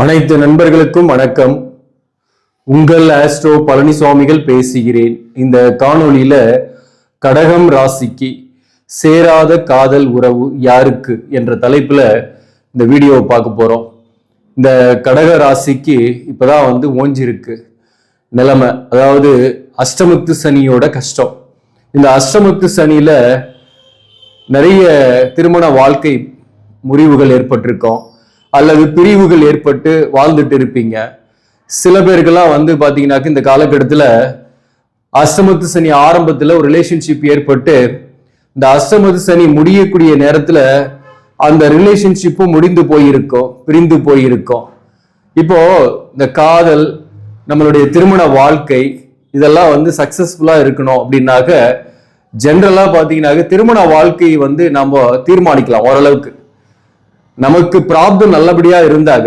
அனைத்து நண்பர்களுக்கும் வணக்கம். உங்கள் ஆஸ்ட்ரோ பழனிசுவாமிகள் பேசுகிறேன். இந்த காணொளியில கடகம் ராசிக்கு சேராத காதல் உறவு யாருக்கு என்ற தலைப்புல இந்த வீடியோவை பார்க்க போறோம். இந்த கடக ராசிக்கு இப்பதான் வந்து ஓஞ்சிருக்கு. நிலைமை அதாவது அஷ்டமத்து சனியோட கஷ்டம். இந்த அஷ்டமத்து சனியில நிறைய திருமண வாழ்க்கை முறிவுகள் ஏற்பட்டிருக்கோம். அல்லது பிரிவுகள் ஏற்பட்டு வாழ்ந்துட்டு இருப்பீங்க. சில பேருக்கெல்லாம் வந்து பார்த்தீங்கன்னாக்க இந்த காலகட்டத்தில் அஷ்டமத்து சனி ஆரம்பத்தில் ஒரு ரிலேஷன்ஷிப் ஏற்பட்டு இந்த அஷ்டமத்து சனி முடியக்கூடிய நேரத்தில் அந்த ரிலேஷன்ஷிப்பும் முடிந்து போயிருக்கும் பிரிந்து போயிருக்கும். இப்போ இந்த காதல் நம்மளுடைய திருமண வாழ்க்கை இதெல்லாம் வந்து சக்சஸ்ஃபுல்லாக இருக்கணும் அப்படின்னாக்க ஜென்ரலாக பார்த்தீங்கன்னாக்க திருமண வாழ்க்கையை வந்து நம்ம தீர்மானிக்கலாம் ஓரளவுக்கு. நமக்கு ப்ராப்ளம் நல்லபடியா இருந்தாக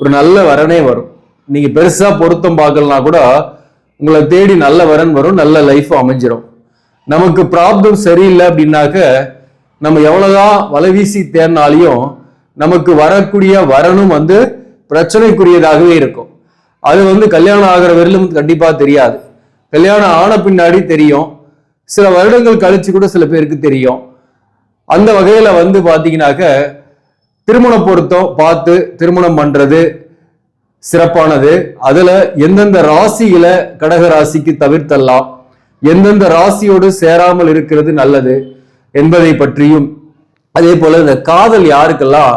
ஒரு நல்ல வரனே வரும். நீங்க பெருசா பொருத்தம் பார்க்கலனா கூட உங்களை தேடி நல்ல வரன் வரும் நல்ல லைஃப் அமைஞ்சிடும் நமக்கு ப்ராப்ளம் சரியில்லை அப்படின்னாக்க நம்ம எவ்வளவுதான் வலைவீசி தேர்னாலையும் நமக்கு வரக்கூடிய வரனும் வந்து பிரச்சனைக்குரியதாகவே இருக்கும். அது வந்து கல்யாணம் ஆகிற வரையிலும் கண்டிப்பா தெரியாது. கல்யாணம் ஆன பின்னாடி தெரியும். சில வருடங்கள் கழிச்சு கூட சில பேருக்கு தெரியும். அந்த வகையில வந்து பாத்தீங்கன்னாக்க திருமண பொருத்தம் பார்த்து திருமணம் பண்றது சிறப்பானது. அதுல எந்தெந்த ராசியில கடக ராசிக்கு தவிர்த்தல்லாம் எந்தெந்த ராசியோடு சேராமல் இருக்கிறது நல்லது என்பதை பற்றியும் அதே போல இந்த காதல் யாருக்கெல்லாம்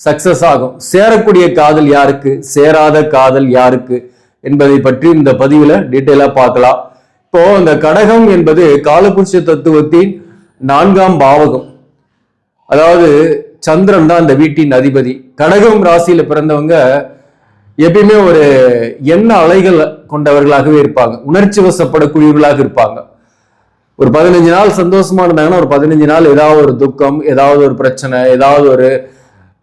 சக்சஸ் ஆகும்? சேரக்கூடிய காதல் யாருக்கு? சேராத காதல் யாருக்கு? என்பதை பற்றி இந்த பதிவுல டீட்டெயிலா பார்க்கலாம். இப்போ இந்த கடகம் என்பது காலபுருஷ தத்துவத்தின் நான்காம் பாவகம். அதாவது சந்திரன் தான் அந்த வீட்டின் அதிபதி. கடகம் ராசியில பிறந்தவங்க எப்பயுமே ஒரு எண்ண அலைகள் கொண்டவர்களாகவே இருப்பாங்க. உணர்ச்சி வசப்படக்கூடியவர்களாக இருப்பாங்க. ஒரு பதினஞ்சு நாள் சந்தோஷமா இருந்தாங்கன்னா ஒரு பதினஞ்சு நாள் ஏதாவது ஒரு துக்கம் ஏதாவது ஒரு பிரச்சனை ஏதாவது ஒரு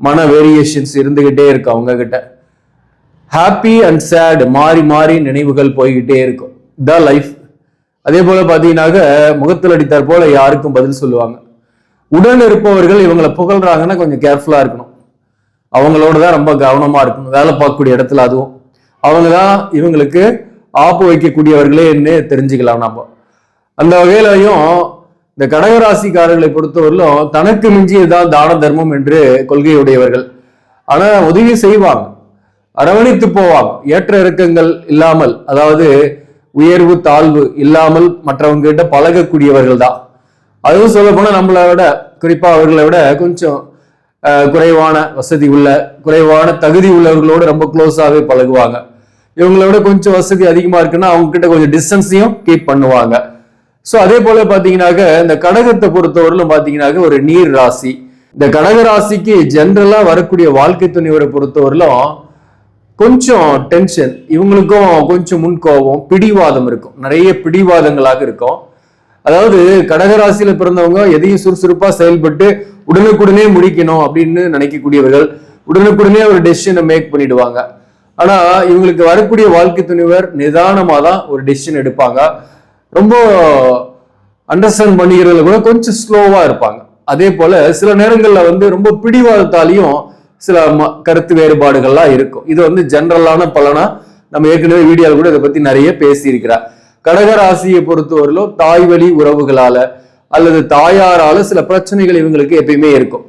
மன வேரியேஷன்ஸ் இருந்துகிட்டே இருக்கும் அவங்க கிட்ட ஹாப்பி அண்ட் சேட் மாறி மாறி நினைவுகள் போய்கிட்டே இருக்கும். த லைஃப் அதே போல பார்த்தீங்கன்னாக்க முகத்தில் அடித்தார் போல யாருக்கும் பதில் சொல்லுவாங்க. உடன் இருப்பவர்கள் இவங்களை புகழ்றாங்கன்னா கொஞ்சம் கேர்ஃபுல்லாக இருக்கணும். அவங்களோட தான் ரொம்ப கவனமாக இருக்கணும். வேலை பார்க்கக்கூடிய இடத்துல அதுவும். அவங்க தான் இவங்களுக்கு ஆப்பு வைக்கக்கூடியவர்களே என்ன தெரிஞ்சுக்கலாம் நம்ம. அந்த வகையிலையும் இந்த கடகராசிக்காரர்களை பொறுத்தவரையிலும் தனக்கு மிஞ்சியதான் தான தர்மம் என்று கொள்கையுடையவர்கள். ஆனால் உதவி செய்வாங்க. அரவணைத்து போவாங்க. ஏற்ற இறக்கங்கள் இல்லாமல் அதாவது உயர்வு தாழ்வு இல்லாமல் மற்றவங்க கிட்ட பழகக்கூடியவர்கள் தான். அதுவும் சொல்ல போனால் நம்மளை விட குறிப்பாக அவர்களை விட கொஞ்சம் குறைவான வசதி உள்ள குறைவான தகுதி உள்ளவர்களோட ரொம்ப க்ளோஸாகவே பழகுவாங்க. இவங்களை விட கொஞ்சம் வசதி அதிகமாக இருக்குன்னா அவங்க கிட்ட கொஞ்சம் டிஸ்டன்ஸையும் கீப் பண்ணுவாங்க. ஸோ அதே போல பார்த்தீங்கன்னாக்க இந்த கடகத்தை பொறுத்தவரையிலும் பார்த்தீங்கன்னாக்க ஒரு நீர் ராசி. இந்த கடக ராசிக்கு ஜென்ரலாக வரக்கூடிய வாழ்க்கை துணிவரை பொறுத்தவரையிலும் கொஞ்சம் டென்ஷன் இவங்களுக்கும் கொஞ்சம் முன்கோபம் பிடிவாதம் இருக்கும். நிறைய பிடிவாதங்களாக இருக்கும். அதாவது கடகராசியில பிறந்தவங்க எதையும் சுறுசுறுப்பா செயல்பட்டு உடனுக்குடனே முடிக்கணும் அப்படின்னு நினைக்கக்கூடியவர்கள் உடனுக்குடனே ஒரு டெசிஷனை மேக் பண்ணிடுவாங்க. ஆனா இவங்களுக்கு வரக்கூடிய வாழ்க்கை துணிவர் நிதானமா தான் ஒரு டெசிஷன் எடுப்பாங்க. ரொம்ப அண்டர்ஸ்டாண்ட் பண்ணிக்கிறதுல கூட கொஞ்சம் ஸ்லோவா இருப்பாங்க. அதே போல சில நேரங்கள்ல வந்து ரொம்ப பிடிவாதத்தாலையும் சில ம- கருத்து வேறுபாடுகள்லாம் இருக்கும். இது வந்து ஜென்ரலான பலனா நம்ம ஏற்கனவே வீடியோவில் கூட இதை பத்தி நிறைய பேசியிருக்கிறார். கடகராசியை பொறுத்தவரையிலும் தாய் வழி உறவுகளால அல்லது தாயாரால சில பிரச்சனைகள் இவங்களுக்கு எப்பயுமே இருக்கும்.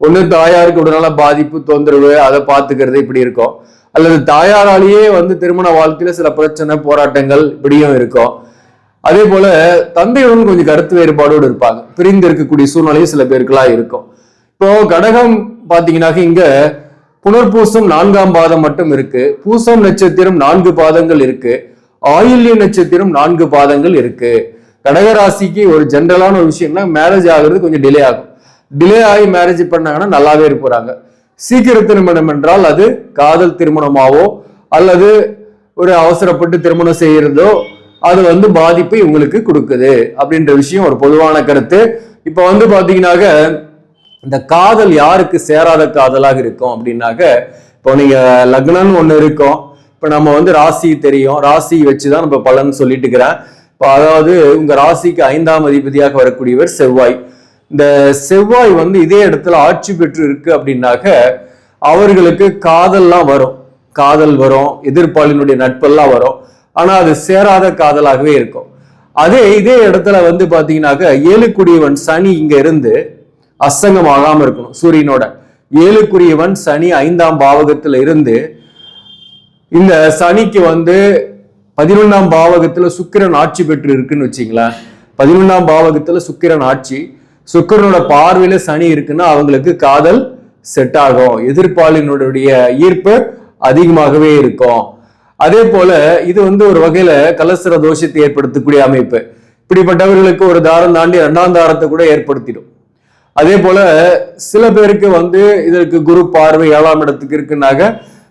ஒன்று தாயாருக்கு உடனால பாதிப்பு தொந்தரவு அதை பார்த்துக்கிறது இப்படி இருக்கும். அல்லது தாயாராலேயே வந்து திருமண வாழ்க்கையில சில பிரச்சனை போராட்டங்கள் இப்படியும் இருக்கும். அதே போல தந்தையுடன் கொஞ்சம் கருத்து வேறுபாடோடு இருப்பாங்க. பிரிந்து இருக்கக்கூடிய சூழ்நிலையும் சில பேருக்குலாம் இருக்கும். இப்போ கடகம் பாத்தீங்கன்னாக்க இங்க புனர்பூசம் நான்காம் பாதம் மட்டும் இருக்கு. பூசம் நட்சத்திரம் நான்கு பாதங்கள் இருக்கு. ஆயுள்ய நட்சத்திரம் நான்கு பாதங்கள் இருக்கு. கடகராசிக்கு ஒரு ஜென்ரலான ஒரு விஷயம்னா மேரேஜ் ஆகுறது கொஞ்சம் டிலே ஆகும். டிலே ஆகி மேரேஜ் பண்ணாங்கன்னா நல்லாவே இருப்பாங்க சீக்கிர திருமணம் என்றால் அது காதல் திருமணமாவோ அல்லது ஒரு அவசரப்பட்டு திருமணம் செய்யறதோ அது வந்து பாதிப்பை உங்களுக்கு கொடுக்குது அப்படின்ற விஷயம் ஒரு பொதுவான கருத்து. இப்போ வந்து பாத்தீங்கன்னாக்க இந்த காதல் யாருக்கு சேராத காதலாக இருக்கும் அப்படின்னாக்க இப்போ நீங்க லக்னம்னு ஒண்ணு இருக்கும். இப்போ நம்ம வந்து ராசி தெரியும். ராசி வச்சு தான் நம்ம பலன் சொல்லிட்டு இருக்கிறேன் இப்போ அதாவது உங்கள் ராசிக்கு ஐந்தாம் அதிபதியாக வரக்கூடியவர் செவ்வாய். இந்த செவ்வாய் வந்து இதே இடத்துல ஆட்சி பெற்று இருக்கு அப்படின்னாக்க அவர்களுக்கு காதல்லாம் வரும். காதல் வரும். எதிர்ப்பாளினுடைய நட்பெல்லாம் வரும். ஆனால் அது சேராத காதலாகவே இருக்கும். அதே இதே இடத்துல வந்து பார்த்தீங்கன்னாக்க ஏழுக்குடியவன் சனி இங்கே இருந்து அசங்கம் ஆகாமல் இருக்கணும் சூரியனோட. ஏழுக்குரியவன் சனி ஐந்தாம் பாவகத்தில் இருந்து இந்த சனிக்கு வந்து பதினொன்றாம் பாவகத்துல சுக்கிரன் ஆட்சி பெற்று இருக்குன்னு வச்சுங்களேன். பதினொன்றாம் பாவகத்துல சுக்கிரன் ஆட்சி. சுக்கிரனோட பார்வையில சனி இருக்குன்னா அவங்களுக்கு காதல் செட் ஆகும். எதிர்ப்பாளினுடைய ஈர்ப்பு அதிகமாகவே இருக்கும். அதே போல இது வந்து ஒரு வகையில கலசர தோஷத்தை ஏற்படுத்தக்கூடிய அமைப்பு. இப்படிப்பட்டவர்களுக்கு ஒரு தாரம் தாண்டி இரண்டாம் தாரத்தை கூட ஏற்படுத்திடும். அதே போல சில பேருக்கு வந்து இதற்கு குரு பார்வை ஏழாம் இடத்துக்கு இருக்குனாக்க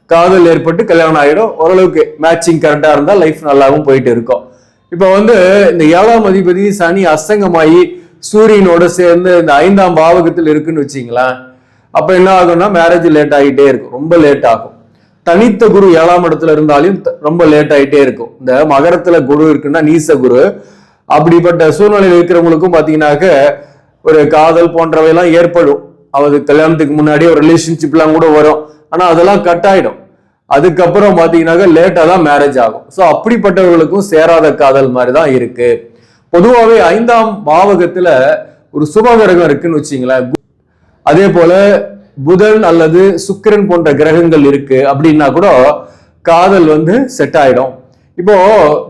காதல் ஏற்பட்டு கல்யாணம் ஆகிடும் ஓரளவுக்கு மேட்சிங் கரெக்டாக இருந்தால் லைஃப் நல்லாவும் போயிட்டு இருக்கும். இப்போ வந்து இந்த ஏழாம் அதிபதி சனி அசங்கமாயி சூரியனோட சேர்ந்து இந்த ஐந்தாம் பாவகத்தில் இருக்குன்னு வச்சிங்களேன். அப்போ என்ன ஆகும்னா மேரேஜ் லேட் ஆகிட்டே இருக்கும். ரொம்ப லேட் ஆகும். தனித்த குரு ஏழாம் இடத்துல இருந்தாலும் த- ரொம்ப லேட் ஆகிட்டே இருக்கும். இந்த மகரத்துல குரு இருக்குன்னா நீச குரு. அப்படிப்பட்ட சூழ்நிலையில் இருக்கிறவங்களுக்கும் பார்த்தீங்கன்னாக்க ஒரு காதல் போன்றவையெல்லாம் ஏற்படும். அது கல்யாணத்துக்கு முன்னாடி ஒரு ரிலேஷன்ஷிப்லாம் கூட வரும். ஆனா அதெல்லாம் கட் ஆயிடும். அதுக்கப்புறம் பாத்தீங்கன்னாக்க லேட்டா தான் மேரேஜ் ஆகும். ஸோ அப்படிப்பட்டவர்களுக்கும் சேராத காதல் மாதிரி தான் இருக்கு. பொதுவாகவே ஐந்தாம் பாவகத்துல ஒரு சுபகிரகம் இருக்குன்னு வச்சுங்களேன். அதே போல புதன் அல்லது சுக்கிரன் போன்ற கிரகங்கள் இருக்கு அப்படின்னா கூட காதல் வந்து செட் ஆயிடும். இப்போ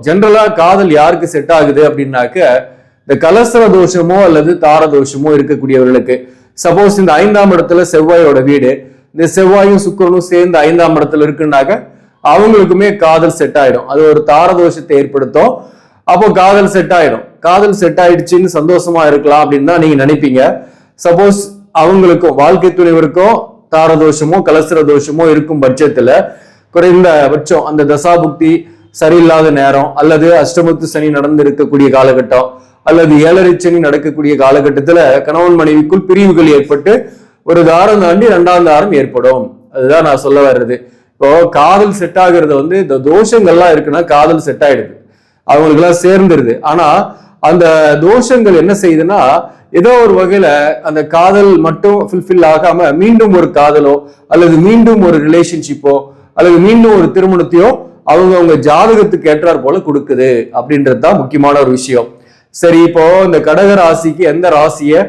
ஜென்ரலா காதல் யாருக்கு செட் ஆகுது அப்படின்னாக்க இந்த கலசர தோஷமோ அல்லது தார தோஷமோ இருக்கக்கூடியவர்களுக்கு. சப்போஸ் இந்த ஐந்தாம் இடத்துல செவ்வாயோட வீடு. இந்த செவ்வாயும் சுக்கிரனும் சேர்ந்து ஐந்தாம் இடத்துல இருக்குன்னாக்க அவங்களுக்குமே காதல் செட் ஆயிடும். அது ஒரு தாரதோஷத்தை ஏற்படுத்தும். அப்போ காதல் செட் ஆயிடும். காதல் செட் ஆயிடுச்சுன்னு சந்தோஷமா இருக்கலாம் அப்படின்னு தான் நீங்க நினைப்பீங்க. சப்போஸ் அவங்களுக்கும் வாழ்க்கை துணைவருக்கும் தாரதோஷமோ கலசர தோஷமோ இருக்கும் பட்சத்துல குறைந்த பட்சம் அந்த தசாபுக்தி சரியில்லாத நேரம் அல்லது அஷ்டமத்து சனி நடந்து இருக்கக்கூடிய காலகட்டம் அல்லது ஏழரை சனி நடக்கக்கூடிய காலகட்டத்துல கணவன் மனைவிக்குள் பிரிவுகள் ஏற்பட்டு ஒரு தாரம் தாண்டி ரெண்டாம் தாரம் ஏற்படும். அதுதான் நான் சொல்ல வர்றது. இப்போ காதல் செட் ஆகுறது வந்து இந்த தோஷங்கள்லாம் இருக்குன்னா காதல் செட் ஆயிடுது. அவங்களுக்கெல்லாம் சேர்ந்துருது. ஆனா அந்த தோஷங்கள் என்ன செய்யுதுன்னா ஏதோ ஒரு வகையில அந்த காதல் மட்டும் ஃபுல்ஃபில் ஆகாம மீண்டும் ஒரு காதலோ அல்லது மீண்டும் ஒரு ரிலேஷன்ஷிப்போ அல்லது மீண்டும் ஒரு திருமணத்தையோ அவங்க அவங்க ஜாதகத்துக்கு ஏற்றாற் போல கொடுக்குது. அப்படின்றது தான் முக்கியமான ஒரு விஷயம். சரி இப்போ இந்த கடக ராசிக்கு எந்த ராசியை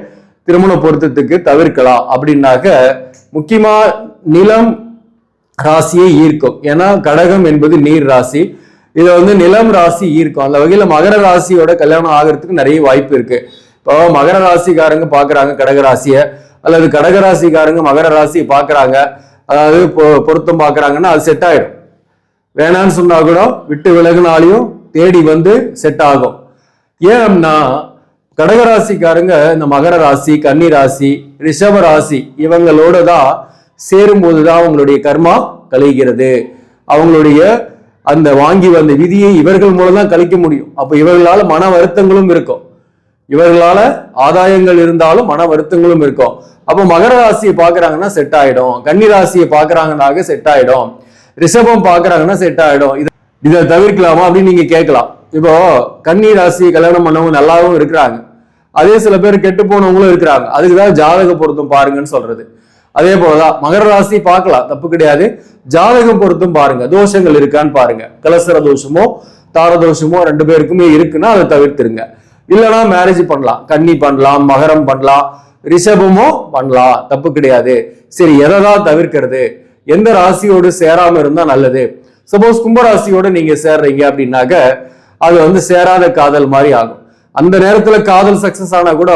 திருமண பொருத்தத்துக்கு தவிர்க்கலாம் அப்படின்னாக்க முக்கியமா நிலம் ராசியை ஈர்க்கும். ஏன்னா கடகம் என்பது நீர் ராசி. இதை வந்து நிலம் ராசி ஈர்க்கும். அந்த வகையில மகர ராசியோட கல்யாணம் ஆகிறதுக்கு நிறைய வாய்ப்பு இருக்கு. இப்போ மகர ராசிக்காரங்க பாக்குறாங்க கடக ராசியை. அல்லது கடக ராசிக்காரங்க மகர ராசியை பாக்குறாங்க. அதாவது பொ- பொருத்தம் பாக்குறாங்கன்னா அது செட் ஆயிடும். வேணான்னு சொன்னா கூட விட்டு விலகுனாலையும் தேடி வந்து செட் ஆகும். ஏன்னா கடகராசிக்காரங்க இந்த மகர ராசி கன்னி ராசி ரிஷப ராசி இவங்களோட தான் சேரும்போது தான் அவங்களுடைய கர்மா கழிகிறது அவங்களுடைய அந்த வாங்கி வந்த விதியை இவர்கள் மூலம் தான் கழிக்க முடியும். அப்போ இவர்களால மன வருத்தங்களும் இருக்கும். இவர்களால ஆதாயங்கள் இருந்தாலும் மன வருத்தங்களும் இருக்கும். அப்போ மகர ராசியை பார்க்குறாங்கன்னா செட் ஆகிடும் கன்னி ராசியை பார்க்குறாங்கனாக செட் ஆகிடும் ரிஷபம் பார்க்குறாங்கன்னா செட் ஆகிடும் இத- இதை தவிர்க்கலாமா அப்படின்னு நீங்கள் கேட்கலாம். இப்போ கன்னி ராசி கல்யாணம் பண்ணவங்க நல்லாவும் இருக்கிறாங்க. அதே சில பேர் கெட்டு போனவங்களும் இருக்கிறாங்க. அதுக்கு தான் ஜாதக பொருத்தம் பாருங்கன்னு சொல்றது. அதே போலதான் மகர ராசி பார்க்கலாம் தப்பு கிடையாது. ஜாதகம் பொருத்தம் பாருங்க தோஷங்கள் இருக்கான்னு பாருங்க. கலசர தோஷமோ தார தோஷமோ ரெண்டு பேருக்குமே இருக்குன்னா அதை தவிர்த்துருங்க. இல்லைன்னா மேரேஜ் பண்ணலாம். கன்னி பண்ணலாம் மகரம் பண்ணலாம் ரிஷபமோ பண்ணலாம். தப்பு கிடையாது. சரி எதை தான் தவிர்க்கிறது? எந்த ராசியோடு சேராம இருந்தா நல்லது. சப்போஸ் கும்பராசியோட நீங்க சேர்றீங்க அப்படின்னாக்க அது வந்து சேராத காதல் மாதிரி ஆகும். அந்த நேரத்துல காதல் சக்சஸ் ஆனா கூட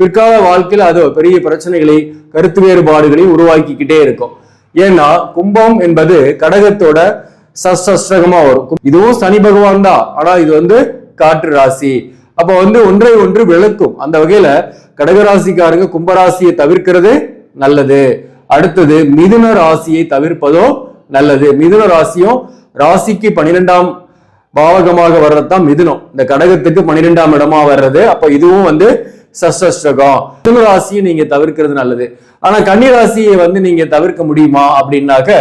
பிற்கால வாழ்க்கையில அது பெரிய பிரச்சனைகளை கருத்து வேறுபாடுகளை உருவாக்கிக்கிட்டே இருக்கும். ஏன்னா கும்பம் என்பது கடகத்தோட சஷ்டகமா வரும். இதுவும் சனி பகவான் தான். ஆனா இது வந்து காற்று ராசி. அப்ப வந்து ஒன்றை ஒன்று விளக்கும். அந்த வகையில கடகராசிக்காரங்க கும்பராசியை தவிர்க்கிறது நல்லது. அடுத்தது மிதுன ராசியை தவிர்ப்பதோ நல்லது. மிதுன ராசியும் ராசிக்கு பன்னிரெண்டாம் பாவகமாக வர்றதுதான் மிதுனம். இந்த கடகத்துக்கு பன்னிரெண்டாம் இடமா வர்றது. அப்ப இதுவும் வந்து சஷ்டகம் மிதுன ராசியை நீங்க தவிர்க்கிறது நல்லது. ஆனா கன்னி ராசியை வந்து நீங்க தவிர்க்க முடியுமா? அப்படின்னாக்க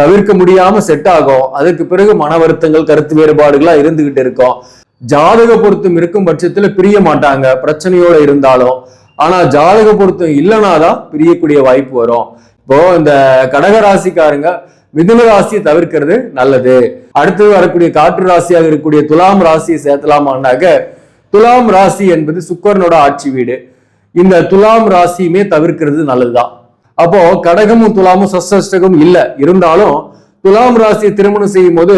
தவிர்க்க முடியாம செட் ஆகும். அதுக்கு பிறகு மன வருத்தங்கள் கருத்து வேறுபாடுகளா இருந்துகிட்டு இருக்கும். ஜாதக பொருத்தம் இருக்கும் பட்சத்துல பிரிய மாட்டாங்க. பிரச்சனையோட இருந்தாலும். ஆனா ஜாதக பொருத்தம் இல்லைனாதான் பிரியக்கூடிய வாய்ப்பு வரும். இப்போ இந்த கடகராசிக்காரங்க மிதுன ராசியை தவிர்க்கிறது நல்லது. அடுத்தது வரக்கூடிய காற்று ராசியாக இருக்கக்கூடிய துலாம் ராசியை சேர்த்தலாமான்னாக்க துலாம் ராசி என்பது சுக்கரனோட ஆட்சி வீடு. இந்த துலாம் ராசியுமே தவிர்க்கிறது நல்லதுதான். அப்போ கடகமும் துலாமும் சஷ்டகம் இல்லை. இருந்தாலும் துலாம் ராசியை திருமணம் செய்யும் போது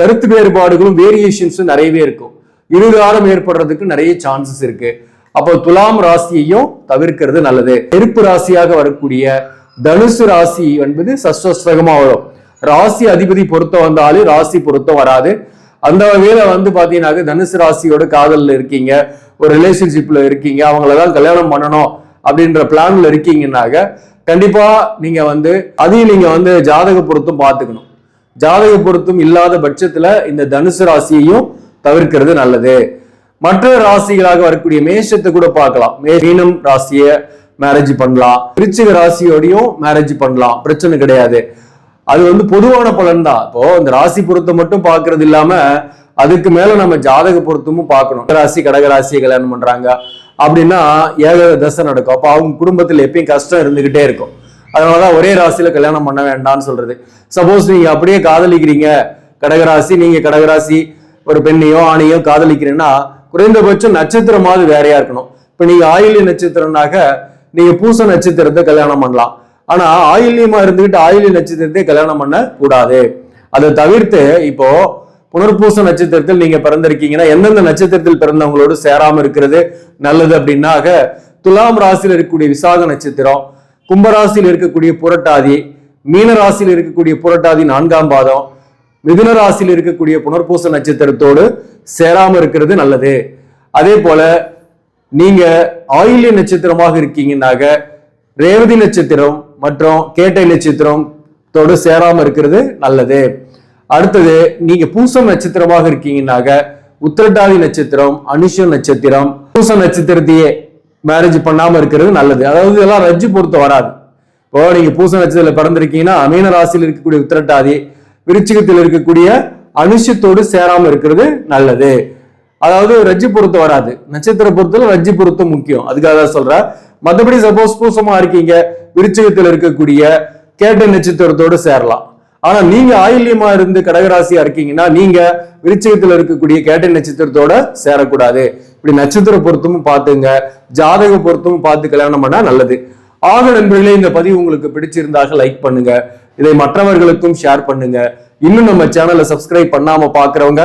கருத்து வேறுபாடுகளும் வேரியேஷன்ஸும் நிறையவே இருக்கும். இருகாரம் ஏற்படுறதுக்கு நிறைய சான்சஸ் இருக்கு. அப்போ துலாம் ராசியையும் தவிர்க்கிறது நல்லது. நெருப்பு ராசியாக வரக்கூடிய தனுசு ராசி என்பது சஷ்டஸ்தகமா வரும். ராசி அதிபதி பொருத்தம் வந்தாலும் ராசி பொருத்தம் வராது. அந்த வகையில வந்து பாத்தீங்கன்னாக்க தனுசு ராசியோட காதல்ல இருக்கீங்க ஒரு ரிலேஷன்ஷிப்ல இருக்கீங்க அவங்களதான் கல்யாணம் பண்ணணும் அப்படின்ற பிளான்ல இருக்கீங்கன்னாக்க கண்டிப்பா நீங்க வந்து அதையும் நீங்க வந்து ஜாதக பொருத்தம் பார்த்துக்கணும் ஜாதக பொருத்தம் இல்லாத பட்சத்துல இந்த தனுசு ராசியையும் தவிர்க்கிறது நல்லது. மற்ற ராசிகளாக வரக்கூடிய மேஷத்தை கூட பார்க்கலாம். மீனம் ராசியை மேரேஜ் பண்ணலாம். விருச்சிக ராசியோடையும் மேரேஜ் பண்ணலாம். பிரச்சனை கிடையாது. அது வந்து பொதுவான பலன் தான். இப்போ இந்த ராசி பொருத்தம் மட்டும் பாக்குறது இல்லாம அதுக்கு மேல நம்ம ஜாதக பொருத்தமும் பார்க்கணும். ராசி கடக ராசியை கல்யாணம் பண்றாங்க. அப்படின்னா ஏக தசை நடக்கும். அப்போ அவங்க குடும்பத்தில் எப்பயும் கஷ்டம் இருந்துகிட்டே இருக்கும். அதனாலதான் ஒரே ராசியில கல்யாணம் பண்ண வேண்டாம்னு சொல்றது. சப்போஸ் நீங்க அப்படியே காதலிக்கிறீங்க. கடகராசி நீங்க கடகராசி ஒரு பெண்ணையோ ஆணையோ காதலிக்கிறீங்கன்னா குறைந்தபட்சம் நட்சத்திரமாவது வேறையா இருக்கணும். இப்ப நீங்க ஆயுளி நட்சத்திரம்னாக்க நீங்க பூச நட்சத்திரத்தை கல்யாணம் பண்ணலாம். ஆனா ஆயில்யமா இருந்துகிட்டு ஆயில்ய நட்சத்திரத்தை கல்யாணம் பண்ண கூடாது அதை தவிர்த்து இப்போ புனர்பூச நட்சத்திரத்தில் நீங்க பிறந்திருக்கீங்கன்னா எந்தெந்த நட்சத்திரத்தில் பிறந்தவங்களோடு சேராம இருக்கிறது? நல்லது அப்படின்னாக துலாம் ராசியில் இருக்கக்கூடிய விசாக நட்சத்திரம் கும்பராசியில் இருக்கக்கூடிய புரட்டாதி மீன ராசியில் இருக்கக்கூடிய புரட்டாதி நான்காம் பாதம் மிதுன ராசியில் இருக்கக்கூடிய புனர்பூச நட்சத்திரத்தோடு சேராம இருக்கிறது நல்லது. அதே போல நீங்க ஆயில்ய நட்சத்திரமாக இருக்கீங்கன்னாக ரேவதி நட்சத்திரம் மற்றும் கேட்டை நட்சத்திரம் தொடு சேராம இருக்கிறது நல்லது. அடுத்தது நீங்க பூசம் நட்சத்திரமாக இருக்கீங்கன்னாக உத்திரட்டாதி நட்சத்திரம் அனுஷ நட்சத்திரம் பூச நட்சத்திரத்தையே மேரேஜ் பண்ணாம இருக்கிறது நல்லது. அதாவது இதெல்லாம் ரஜ்ஜு பொறுத்து வராது. இப்போ நீங்க பூச நட்சத்திரத்துல பிறந்திருக்கீங்கன்னா அமீன ராசியில் இருக்கக்கூடிய உத்திரட்டாதி விருச்சிகத்தில் இருக்கக்கூடிய அனுஷத்தோடு சேராம இருக்கிறது நல்லது. அதாவது ரஜ்ஜி பொருத்தம் வராது. நட்சத்திர பொருத்தம் ரஜ்ஜி பொருத்தம் முக்கியம். அதுக்காக தான் சொல்றேன். மற்றபடி சப்போஸ் பூசமா இருக்கீங்க விருச்சகத்தில் இருக்கக்கூடிய கேட்ட நட்சத்திரத்தோடு சேரலாம். ஆனா நீங்க ஆயில்யமா இருந்து கடகராசியா இருக்கீங்கன்னா நீங்க விருச்சிகத்துல இருக்கக்கூடிய கேட்ட நட்சத்திரத்தோட சேரக்கூடாது. இப்படி நட்சத்திர பொருத்தமும் பார்த்துங்க. ஜாதக பொருத்தமும் பார்த்து கல்யாணம் பண்ணா நல்லது. ஆக நண்பர்களே இந்த பதிவு உங்களுக்கு பிடிச்சிருந்தாக லைக் பண்ணுங்க. இதை மற்றவர்களுக்கும் ஷேர் பண்ணுங்க. இன்னும் நம்ம சேனலை சப்ஸ்கிரைப் பண்ணாம பாக்குறவங்க